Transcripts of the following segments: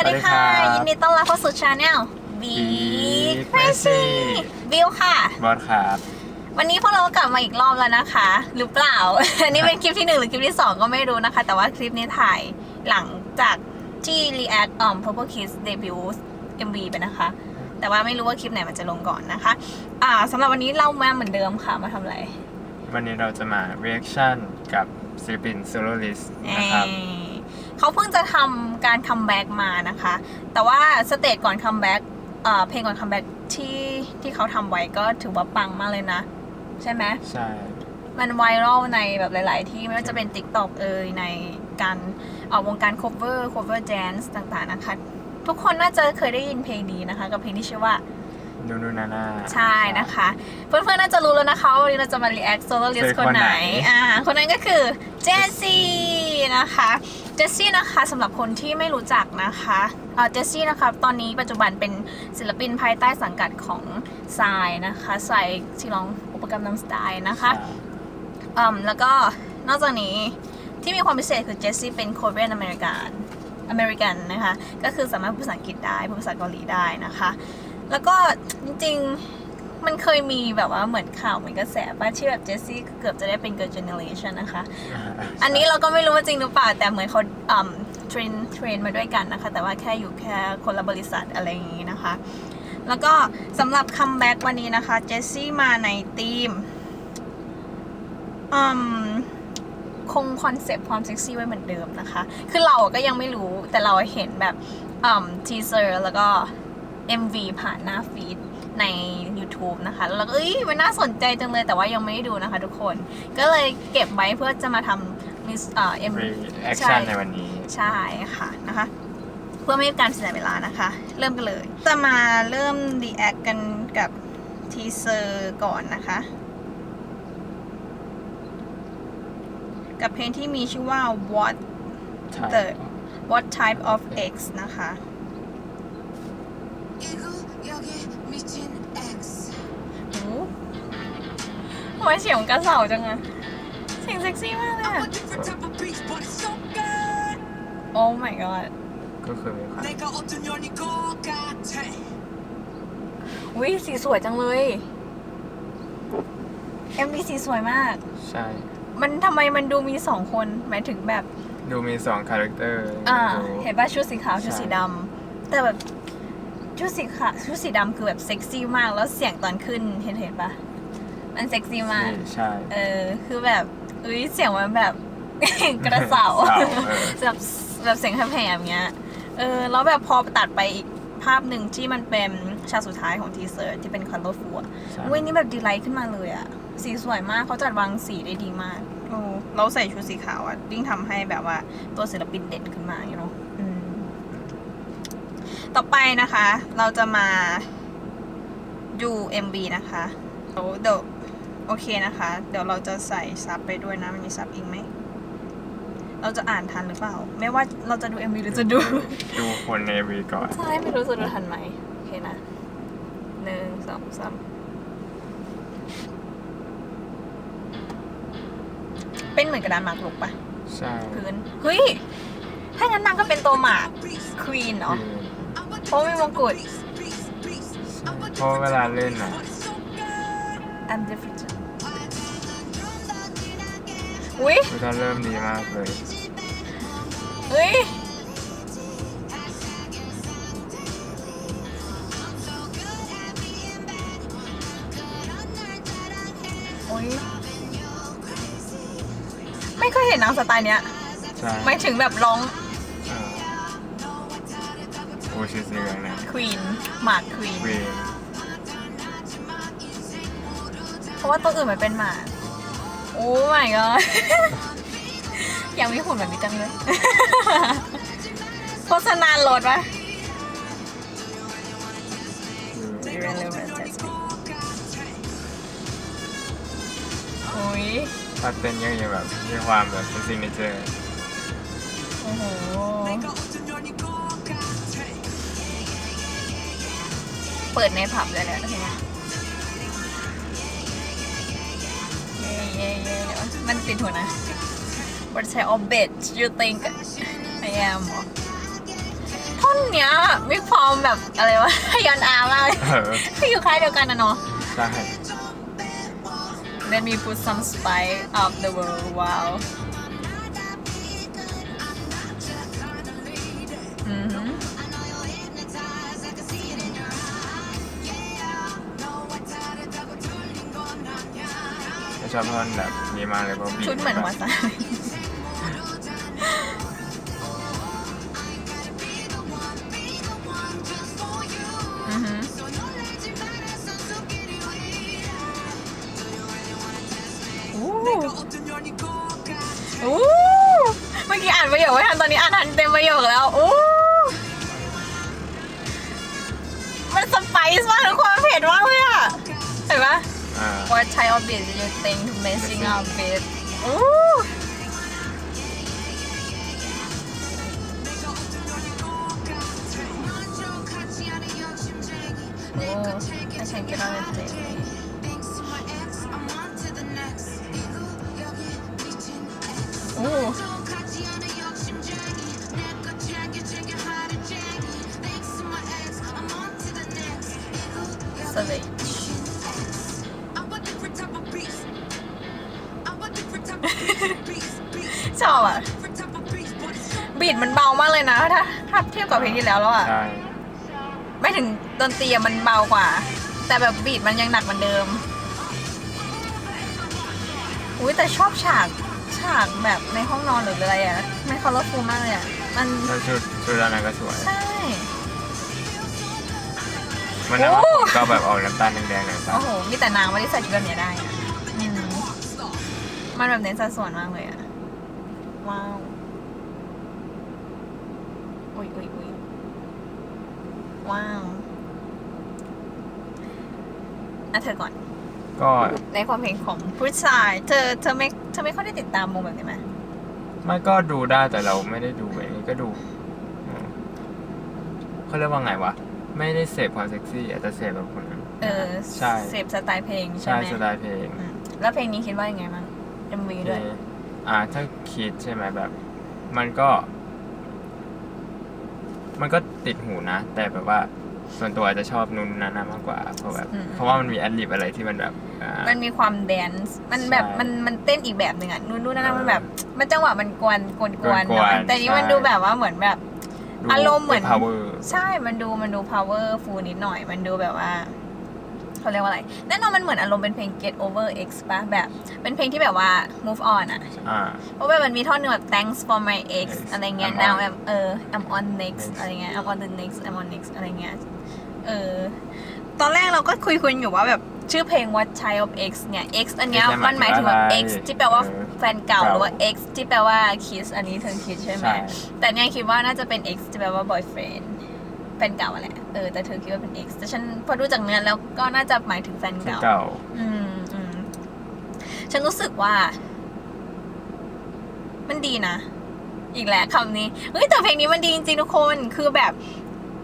วัสดีค่ะ สวัสดีครับ ยินดีต้อนรับเข้าสู่ช anel B Big Crazy Crazy บิวค่ะ บอสครับวันนี้พวกเราก็กลับมาอีกรอบแล้วนะคะ หรือเปล่า อันนี้เป็นคลิปที่หนึ่งหรือคลิปที่สองก็ไม่รู้นะคะ แต่ว่าคลิปนี้ถ่ายหลังจากที่ react um Purple Kiss debut MV ไปนะคะ แต่ว่าไม่รู้ว่าคลิปไหนมันจะลงก่อนนะคะ อ่าสำหรับวันนี้เรามาเหมือนเดิมค่ะมาทำอะไรวันนี้เราจะมา reaction กับศิลปิน soloist นะครับ เอ่อ เขาเพิ่งจะทำการคัมแบ็กมานะคะ แต่ว่าสเตจก่อนคัมแบ็กเพลงก่อนคัมแบ็กที่ที่เขาทำไว้ก็ถือว่าปังมากเลยนะ ใช่ไหมใช่มันไวรัลในแบบหลาย ๆ ที่ไม่ว่าจะเป็น TikTok เอ่ยในการออกวงการ cover cover dance ต่าง ๆ นะคะ ทุกคนน่าจะเคยได้ยินเพลงนี้นะคะ กับเพลงที่ชื่อว่านูนูนานาใช่นะคะ เพื่อน ๆ น่าจะรู้แล้วนะคะว่าวันนี้เราจะมา react solo list คือคนไหนคนไหนอ่าคนนั้นก็คือเจสซี่นะคะเจสซี่นะคะสำหรับคนที่ไม่รู้จักนะคะเอ่อเจสซี่นะคะตอนนี้ปัจจุบันเป็นศิลปินภายใต้สังกัดของทรายนะคะทรายที่ร้องอุปกรณ์นำสไตล์นะคะใช่อืมแล้วก็นอกจากนี้ที่มีความพิเศษคือเจสซี่เป็น Korean American American นะคะ ก็คือสามารถพูดภาษาอังกฤษได้ พูดภาษาเกาหลีได้นะคะ แล้วก็จริงๆ มันเคยมีแบบว่าเหมือนข่าวเหมือนกระแสป้าที่แบบเจสซี่เกือบจะได้เป็น Girl Generation นะคะ อันนี้เราก็ไม่รู้ว่าจริงหรือเปล่าแต่เหมือนเขาอืมเทรนเทรนมาด้วยกันนะคะ แต่ว่าแค่อยู่แค่คนละบริษัทอะไรอย่างนี้นะคะ แล้วก็สำหรับคัมแบ็กวันนี้นะคะเจสซี่มาในทีมอืมคงคอนเซปต์ความเซ็กซี่ไว้เหมือนเดิมนะคะ คือเราก็ยังไม่รู้แต่เราเห็นแบบอืมทีเซอร์แล้วก็ MV ผ่านหน้าฟีด ใน YouTube นะคะ แล้วเราก็เอ้ยมันน่าสนใจจังเลยแต่ว่ายังไม่ได้ดูนะคะทุกคน ก็เลยเก็บไว้เพื่อจะมาทำมิสเอ่อ MV reaction ในวันนี้ ใช่ค่ะนะคะ เพื่อไม่ให้การเสียเวลานะคะ เริ่มกันเลย จะมาเริ่ม react กันกับทีเซอร์ก่อนนะคะ กับเพลงที่มีชื่อว่า what ใช่ the what type of X นะคะ이구 여기 미친 X โอ้ทำไมเสียงกระเสาจังอะเสียงเซ็กซี่มากเลย I'm อะ a different type of beast but it's so good Oh my god ก็คือมีความ 내가 어떤 년인 것 같아 อุ้ยสีสวยจังเลย MV สีสวยมาก ใช่ มันทำไมมันดูมีสองคน หมายถึงแบบ ดูมีสองคาแรคเตอร์ อ่า ดู เห็นป่ะชุดสีขาวชุด ใช่ สีดำแต่แบบ ชุดสีขาวชุดสีดำคือแบบเซ็กซี่มาก แล้วเสียงตอนขึ้นเห็นเห็นปะมันเซ็กซี่มากนี่ใช่ เออ คือแบบอุ้ยเสียงมันแบบ กระเสาเสาเออ แบบแบบเสียงแผ่ๆอย่างเงี้ย เออ แล้วแบบพอตัดไปอีกภาพหนึ่งที่มันเป็นฉากสุดท้ายของทีเซอร์ที่เป็นคัลเลอร์ฟูอะใช่เว้ยนี่แบบดีไลท์ขึ้นมาเลยอะสีสวยมากเขาจัดวางสีได้ดีมากโอ้เราใส่ชุดสีขาวอะยิ่งทำให้แบบว่าตัวศิลปินเด่นขึ้นมาอย่างเนาะอืม ต่อไปนะคะ เราจะมาดู MV นะคะเดี๋ยวเดี๋ยวโอเคนะคะ เดี๋ยวเราจะใส่ซับไปด้วยนะ มันมีซับอีกไหม เราจะอ่านทันหรือเปล่า ไม่ว่าเราจะดู MV หรือจะดู ดูคนในวีก่อน ใช่ ไม่รู้จะดูทันไหม โอเคนะหนึ่งสองสามเป็นเหมือนกระดานหมากรุกปะใช่พื้น เฮ้ย ถ้างั้นนางก็เป็นตัวหมาก beast ควีนคืเนาะอ I'm a Oh, may different type of mongkot. beast, beast, beast. ใช่ I'm a เพราะ different เวลา type of เล่น beast น่ะ but it's so good I'm different อุ้ยเวลาเริ่มดีมากเลยเฮ้ยโอ้ยไม่เคยเห็นนางสไตล์เนี้ย ใช่ไม่ถึงแบบร้องอ่าโอ้ ชื่อเสียงนะควีนหมากควีนเวนเพราะว่าตัวอื่นมันเป็นหมาโอ้ my god อยากมีหุ่นแบบนี้จังเลยโฆษณารถวะโอ้ยถ้าเต้นยังยังแบบมีความแบบเป็นซิงเจอร์โอ้โห เปิดในผับเลยแหละทีเนี้ยเย่เย่เย่เดี๋ยวมันติดหัวนะ What type of bitch you think I am เหรอท่อนเนี้ยมีความแบบอะไรวะยอนอามากเลยเออที่อยู่ค่ายเดียวกันนะเนาะใช่ Let me put some spice of the world wow ชอบท่อนแบบนี้มากเลยเพราะบีชุดเหมือนหัวใจอือ้อู้เมื่อกี้อ่านประโยคไม่ทันตอนนี้อ่านทันเต็มประโยคแล้วโอู้มันสไปซ์มากทุกคนเผ็ดมากเลยอะเห็นปะ What type of beat do you think messing up with อู้โอ้ให้ฉัน ดมันเบามากเลยนะ ถ้าถ้าเทียบกับเพลงที่แล้วแล้วอะ ใช่ ไม่ถึงดนตรีอะมันเบากว่า แต่แบบบีดมันยังหนักเหมือนเดิม อุ้ยแต่ชอบฉากฉากแบบในห้องนอนหรืออะไรอะมันคอร์ฟูมากเลยอะ มันแล้วชุดชุดอันนั้นก็สวย ใช่ มันนั้นว่าโอ้ ผมก็แบบออกน้ำตาลแดงๆหน่อยป่ะโอ้โห มีแต่นางไม่ได้ใส่ชุดแบบเนี้ยได้อะอืมมันแบบเน้นสัดส่วนมากเลยอะ ว้าว อุ้ยอุ้ยอุ้ยว้าวอะเธอก่อน ก็ในความเห็นของผู้ชาย เธอเธอไม่เธอไม่ค่อยได้ติดตามวงแบบนี้ไหมไม่ก็ดูได้แต่เราไม่ได้ดูไอ้นี่ก็ดูอืมเขาเรียกว่าไงวะ ไม่ได้เสพความเซ็กซี่อะแต่เสพแบบคนนั้น เออใช่ เสพสไตล์เพลงใช่ใช่ไหมสไตล์เพลง อืมแล้วเพลงนี้คิดว่ายังไงบ้าง MV ด้วยที่อ่าถ้าคิดใช่ไหมแบบ มันก็ มันก็ติดหูนะ แต่แบบว่าส่วนตัวอาจจะชอบนุ่นนานามากกว่าเพราะแบบอืม เพราะว่ามันมีแอดลิบอะไรที่มันแบบอ่า มันมีความแดนซ์มันแบบใช่มันมันเต้นอีกแบบหนึ่งอะนู่นนู่นนั่นเออมันแบบ มันจังหวะมันกวนกวนกวนกวนๆเนอะแต่นี้มันใช่ ดูแบบว่าเหมือนแบบดูอารมณ์เหมือนป็ power ใช่มันดูมันดู powerful นิดหน่อย มันดูแบบว่า เขาเรียกว่าอะไร แน่นอนมันเหมือนอารมณ์เป็นเพลง get over x ป่ะแบบ เป็นเพลงที่แบบว่า move on อะอ่า เพราะว่ามันมีท่อนหนึ่งแบบ thanks for my ex Ex อะไรเงี้ย I'm now on I'm เออ I'm on next Next อะไรเงี้ย I'm on the next I'm on next อะไรเงี้ย เออ ตอนแรกเราก็คุยคุยอยู่ว่าแบบชื่อเพลง What Child of X เนี่ย X อันเนี้ย X มันหมายถึงแบบ อะไร X ที่แปลว่าเออแฟนเก่าเก่าหรือว่า X ที่แปลว่า kiss อันนี้เธอคิดใช่ไหม ใช่ แต่เนี่ยคิดว่าน่าจะเป็น X ที่แปลว่า boyfriend แฟนเก่าอะแหละเออแต่เธอคิดว่าเป็น X แต่ฉันพอดูจากเนื้อแล้วก็น่าจะหมายถึงแฟนที่เก่า เก่า อืมอืมฉันรู้สึกว่า มันดีนะ อีกแล้วคำนี้เฮ้ยแต่เพลงนี้มันดีจริงๆทุกคนคือแบบ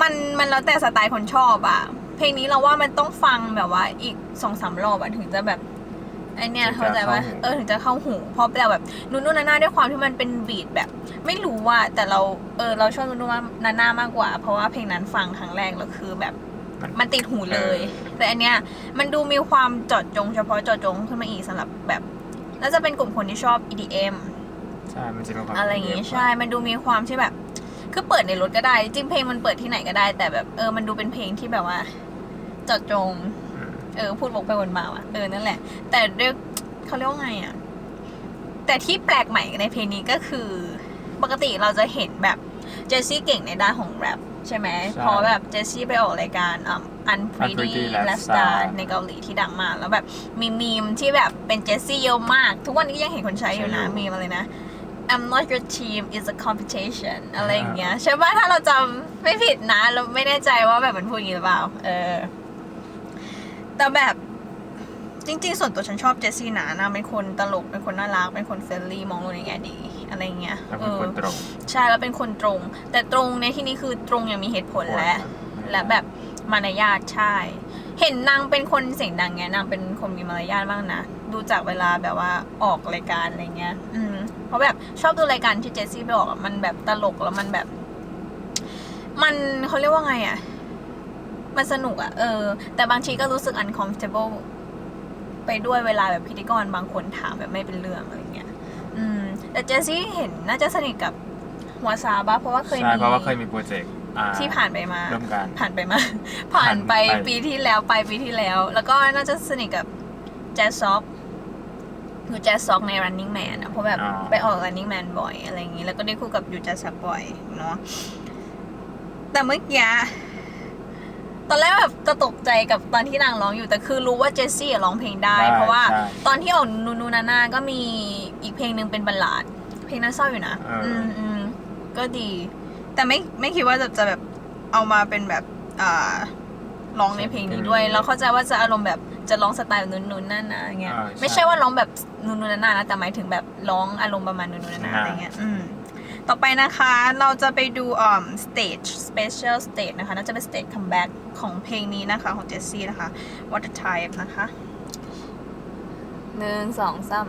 มันมันแล้วแต่สไตล์คนชอบอะเพลงนี้เราว่ามันต้องฟังแบบว่าอีกสองสามรอบอะถึงจะแบบ ไอเนี่ยถึงจะเข้าใจว่าเข้าหูเออถึงจะเข้าหูเพราะแต่แบบนุ่นๆนาน่าด้วยความที่มันเป็นบีทแบบ ไม่รู้ว่าแต่เราเออเราชอบนุ่นๆนาน่ามากกว่า เพราะว่าเพลงนั้นฟังครั้งแรกแล้วคือแบบมันมันติดหูเลยเออแต่อันเนี้ยมันดูมีความเจอดจง เฉพาะเจอดจงขึ้นมาอีกสำหรับแบบน่าจะเป็นกลุ่มคนที่ชอบ EDM ใช่ มันจะมีความอะไรอย่างงี้เรีบใช่ มันดูมีความที่แบบ คือเปิดในรถก็ได้ จริงเพลงมันเปิดที่ไหนก็ได้ แต่แบบเออ มันดูเป็นเพลงที่แบบว่าเจอดจงอืม เออพูดวกไปวนมาว่ะเออนั่นแหละ แต่เรียกเขาเรียกว่าไงอะแต่ที่แปลกใหม่ในเพลงนี้ก็คือ ปกติเราจะเห็นแบบเจสซี่เก่งในด้านของแรปใช่ไหมใช่เพราะแบบเจสซี่ไปออกรายการอ่า Unpretty Unpretty Lifestyle Lifestyle ในเกาหลีที่ดังมาก แล้วแบบมีมีมที่แบบเป็นเจสซี่เยอะมาก ทุกวันนี้ก็ยังเห็นคนใช้อยู่นะใช้อยู่มีมอะไรนะ I'm not your team is a competition อะไรอย่างเงี้ยใช่ป่ะถ้าเราจำไม่ผิดนะ เราไม่แน่ใจว่าแบบมันพูดอย่างนี้หรือเปล่า เออ แต่แบบจริง ๆ ส่วนตัวฉันชอบเจสซี่นะนางเป็นคนตลก เป็นคนน่ารัก เป็นคนเฟรนลี่มองโลกในแง่ดี อะไรอย่างเงี้ยแล้วเอเป็นอคนตรงใช่แล้วเป็นคนตรง แต่ตรงในที่นี้คือตรงอย่างมีเหตุผลและและแบบมารยาทใช่ เห็นนางเป็นคนเสียงดังเงี้ยนางเป็นคนมีมารยาทมากนะดูจากเวลาแบบว่าออกรายการอะไรเงี้ย อืม เพราะแบบชอบดูรายการที่เจสซี่ไปออกอะมันแบบตลกแล้วมันแบบ มันเขาเรียกว่าไงอะ มันสนุกอะเออ แต่บางทีก็รู้สึก uncomfortable ไปด้วยเวลาแบบพิธีกรบางคนถามแบบไม่เป็นเรื่องอะไรเงี้ย อืม แต่เจสซี่เห็นน่าจะสนิทกับหัวซาบ้าเพราะว่าเคยใช่มีเพราะว่าเคยมีโปรเจกต์อ่าที่ผ่านไปมา ร่วมกัน ผ่านไปมา ผ่านไปผ่านไป ปีที่แล้วไปปีที่แล้ว แล้วก็น่าจะสนิทกับแจ z ซ็อกอยู่แจ z ซ็อกใน running man อะเพราะแบบอ๋อ ไปออก running man บ่อยอะไรอย่างนี้ แล้วก็ได้คู่กับอยู่แจ z ซ็อกบ่อยเนาะแต่เมื่อกี้ ตอนแรกแบบก็ตกใจกับตอนที่นางร้องอยู่แต่คือรู้ว่าเจสซี่อะร้องเพลงได้ ได้เพราะว่าใช่ตอนที่ออกนูนูนานาก็มีอีกเพลงหนึ่งเป็นบัลลาด เพลงน่าเศร้าอยู่นะเอออืมอืมก็ดี แต่ไม่ไม่คิดว่าจะจะแบบเอามาเป็นแบบอ่าร้องในเพลงนี้ด้วยแล้วเข้าใจว่าจะอารมณ์แบบจะร้องสไตล์นุ่นๆนั่นนะอย่างเงี้ยอ่าไม่ใช่ว่าร้องแบบนุ่นๆนั่นนะแต่หมายถึงแบบร้องอารมณ์ประมาณนุ่นๆนั่นอะไรเงี้ยอืม ต่อไปนะคะเราจะไปดูอ่า stage special stage นะคะน่าจะเป็น stage comeback ของเพลงนี้นะคะ ของเจสซี่นะคะ What a Type นะคะหนึ่งสองสาม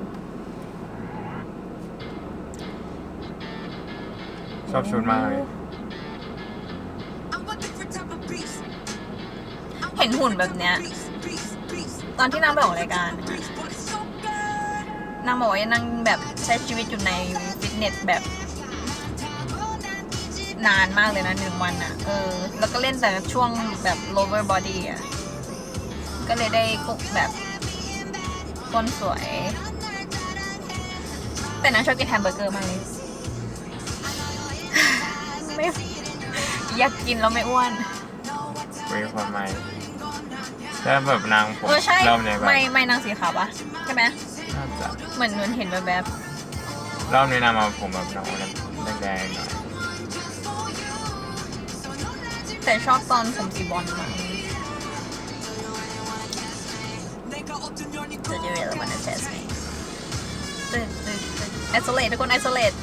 ชอบชุดมากเลย I'm a different type of beast. เห็นหุ่นแบบเนี้ย ตอนที่นางไปออกรายการอะ Beast, but it's so good. นางบอกว่านางแบบใช้ชีวิตอยู่ในฟิตเนสแบบ นานมากเลยนะหนึ่งวันอะ่ะ เออ แล้วก็เล่นแต่ช่วงแบบ lower body อะ่ะ ก็เลยได้กุกแบบก้นสวย แต่นางชอบกินแฮมเบอร์เกอร์มากเลยไม่อยากกินแล้วไม่อ้วนคุยความไม่แต่แบบนางผมเออใช่เริ่มในแบบไม่ไม่นางสีขาวปะใช่ไหมน่าจะเหมือนนวลเห็นแบบแบบ รอบนี้นางมาผมแบบน้องแดงๆหน่อย แต่ชอบตอนผมสีบอลมากจะเ new really wanna test me ตื่นตื่นต isolate ทุกคน isolate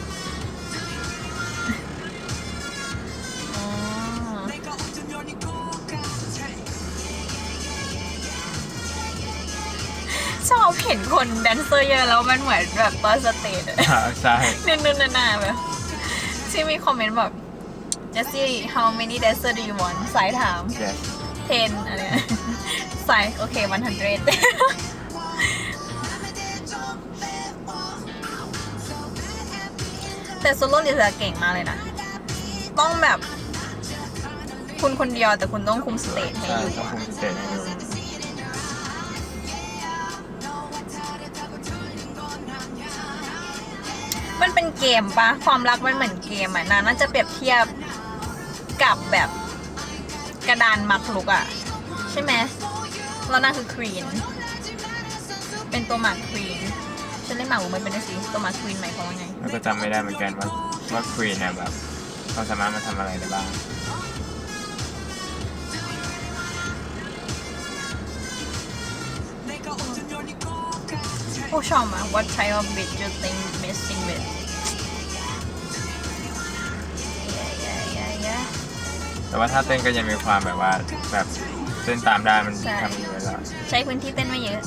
ชอบเห็นคนแดนเซอร์เยอะแล้วมันเหมือนแบบตอนสเตจใช่ นุ่นๆนาๆแบบที่มีคอมเมนต์แบบ Jessie how many dancer do you want สายถาม yes 10อะไรนะสายโอเค100 แต่โซโล่ลิซ่าเก่งมากเลยนะ ต้องแบบ คุณคนเดียวแต่คุณต้องคุมสเตจให้ใช่อยู่ต้องอะ คุมสเตจให้อยู่มันเป็นเกมปะความรักมันเหมือนเกมอะนาน่าจะเปรียบเทียบับแบบกระดานมัดลุกอะใช่ไหมแล้วนางคือควีนเป็นตัวหมากควีนฉันเล่นหมากมันเป็นได้สิตัวหมากควีนหมายความว่าไงมันก็จำไม่ได้เหมือนกันว่าว่าควีนเนี่ยแบบเขาสามารถมาทำอะไรได้บ้างโอ้ชมอะ what type of bit you think messing with แต่ว่าถ้าเต้นก็ยังมีความแบบว่าแบบเต้นตามได้มันใช่ ทำอยู่แล้ว ใช้พื้นที่เต้นไม่เยอะ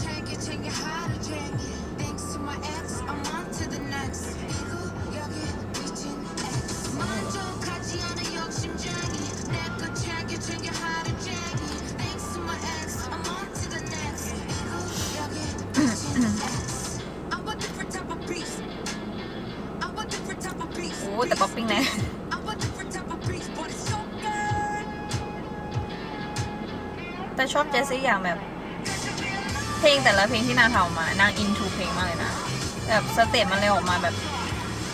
อบเจสซี่อย่างแบบ เพลงแต่ละเพลงที่นางทำออกมานางอินทูเพลงมากเลยนะแบบสเตปมันเลยออกมาแบบ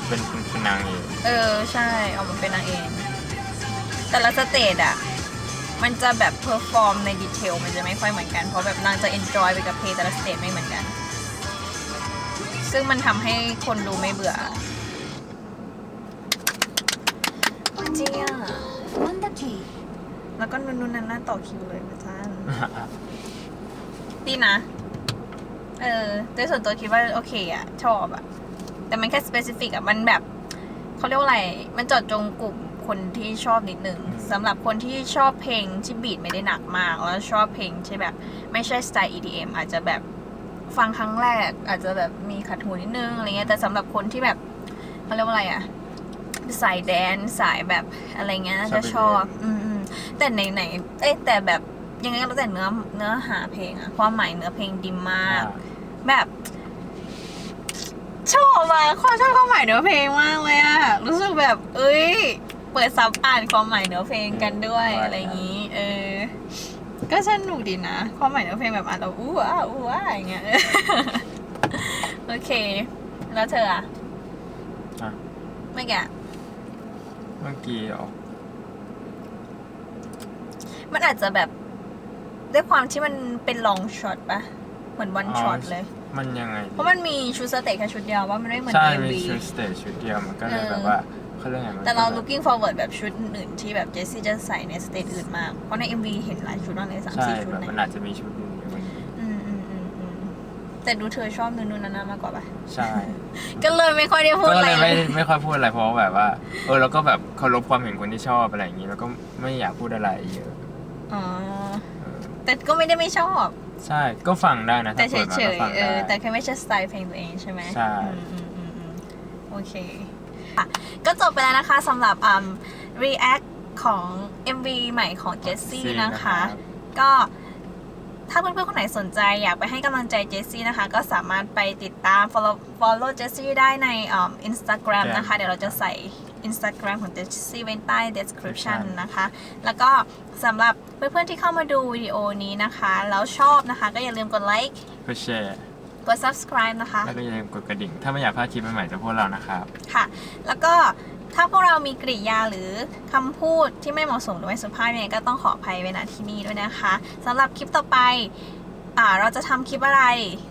เป็นเป็นเป็นนางเอกเออใช่ออกมาเป็นนางเอง แต่ละสเตจอะมันจะแบบเพอร์ฟอร์มในดีเทลมันจะไม่ค่อยเหมือนกัน เพราะแบบนางจะเอนจอยไปกับเพลงแต่ละสเตจไม่เหมือนกัน ซึ่งมันทำให้คนดูไม่เบื่อเจีย Wonder Key. แล้วก็นุ่นๆนั่นน่าต่อคิวเลยอาจารย์ ดีนะ เออโดยส่วนตัวคิดว่าโอเคอะชอบอะแต่มันแค่สเปซิฟิกอะมันแบบเขาเรียกว่าอะไร มันเจอดจงกลุ่มคนที่ชอบนิดนึงอืมสำหรับคนที่ชอบเพลงที่บีทไม่ได้หนักมาก แล้วชอบเพลงที่แบบ ไม่ใช่สไตล์ EDM อาจจะแบบฟังครั้งแรก อาจจะแบบมีขัดหูนิดนึงอะไรเงี้ยแต่สำหรับคนที่แบบเขาเรียกว่าอะไรอะสายแดนซ์สายแบบอะไรเงี้ยน่าจะชชออบบไปเรียนอืมอืมแต่ไหนไหนเอ้ยแต่แบบ ยังไงก็แล้วแต่เนื้อเนื้อหาเพลงอะความหมายเนื้อเพลงดีมาก แบบ ชอบมากความชอบความหมายเนื้อเพลงมากเลยอะรู้สึกแบบ เอ้ย เปิดซับอ่านความหมายเนื้อเพลงกันด้วยอืมอะไรอย่างนี้ เออ ก็สนุกดีนะ ความหมายเนื้อเพลงแบบอ่านแล้วอู้ว้าอู้ว้าอย่างเงี้ยโอเค แล้วเธออะอะไม่แกะเมื่อกี้เหรอมันอาจจะแบบ ด้วยความที่มันเป็นลองช็อตปะเหมือนวันช็อตเลย มันยังไง เพราะมันมีชุดสเตจแค่ชุดเดียวว่ามันไม่เหมือนใช่ เอ็มมีวี ชุดสเตจชุดเดียวมันก็เลยเออแบบว่าเขาเรียกไงมันแต่เรา ก็แบบ looking forward แบบชุดอื่นที่แบบเจสซี่จะใส่ในสเตจอื่นมาก เพราะใน MV เห็นหลายชุดมากเลยสามใช่สี่ชุดแบบเลยมันอาจจะมีชุดอื่นอยู่มันอืมอืมอืมอืมแต่ดูเธอชอบนูนนูนนาๆมากกว่าปะใช่ ก็เลยไม่ค่อยได้พูดก็อะไร เลยไม่เลยไม่ค่อยพูดอะไรเพราะว่าแบบว่า เออเราก็แบบเคารพความเห็นคนที่ชอบอะไรอย่างนี้ แล้วก็ไม่อยากพูดอะไรเยอะ อ๋อเออ แต่ก็ไม่ได้ไม่ชอบ ใช่ก็ฟังได้นะแต่ถ้าเฉเปิดยมาก็ฟังๆเอได้ อแต่แค่ไม่ใช่สไตล์เพลงตัวเองใช่ไหมใช่ อืมอืมอืมอืมโอเคอะก็จบไปแล้วนะคะสำหรับอืม react ของ MV ใหม่ของเจสซี่นะคะก็ถ้าเพื่อนๆคนไหนสนใจอยากไปให้กำลังใจเจสซี่นะคะ ก็สามารถไปติดตาม follow follow เจสซี่ได้ในอ่า Instagram นะคะ เดี๋ยวเราจะใส่ Instagram ของเจสซี่ไว้ใต้ description นะคะ แล้วก็สำหรับเพื่อนๆที่เข้ามาดูวิดีโอนี้นะคะ แล้วชอบนะคะ ก็อย่าลืมกดไลค์กดแชร์กด subscribe นะคะ แล้วก็อย่าลืมกดกระดิ่ง ถ้าไม่อยากพลาดคลิปใหม่ๆจากพวกเรานะครับ ค่ะ แล้วก็ถ้าพวกเรามีกริยาหรือคำพูดที่ไม่เหมาะสมหรือไม่สุภาพเนี่ยก็ต้องขออภัยไว้ณที่นี่ด้วยนะคะสำหรับคลิปต่อไปอ่าเราจะทำคลิปอะไร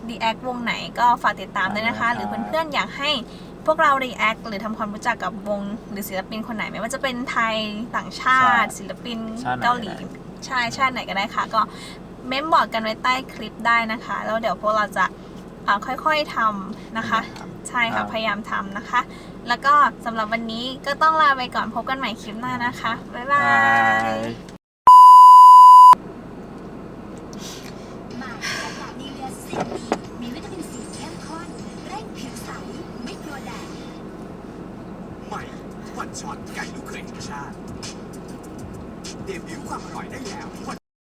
react วงไหนก็ฝากติดตามด้วยนะคะ หรือเพื่อนๆอยากให้ พวกเรา react หรือทำความรู้จักกับวงหรือศิลปินคนไหนไม่ว่าจะเป็นไทยต่างชาติ ศิลปินชาติไหนเกาหลีก็ได้ใช่ชาติไหนก็ได้ค่ะ ก็เม้มบอกกันไว้ใต้คลิปได้นะคะ แล้วเดี๋ยวพวกเราจะอ่าค่อยๆทำนะคะ ใช่ค่ะครับพยายามทำนะคะ แล้วก็สำหรับวันนี้ก็ต้องลาไปก่อนพบกันใหม่คลิปหน้านะคะ บ๊ายบาบาย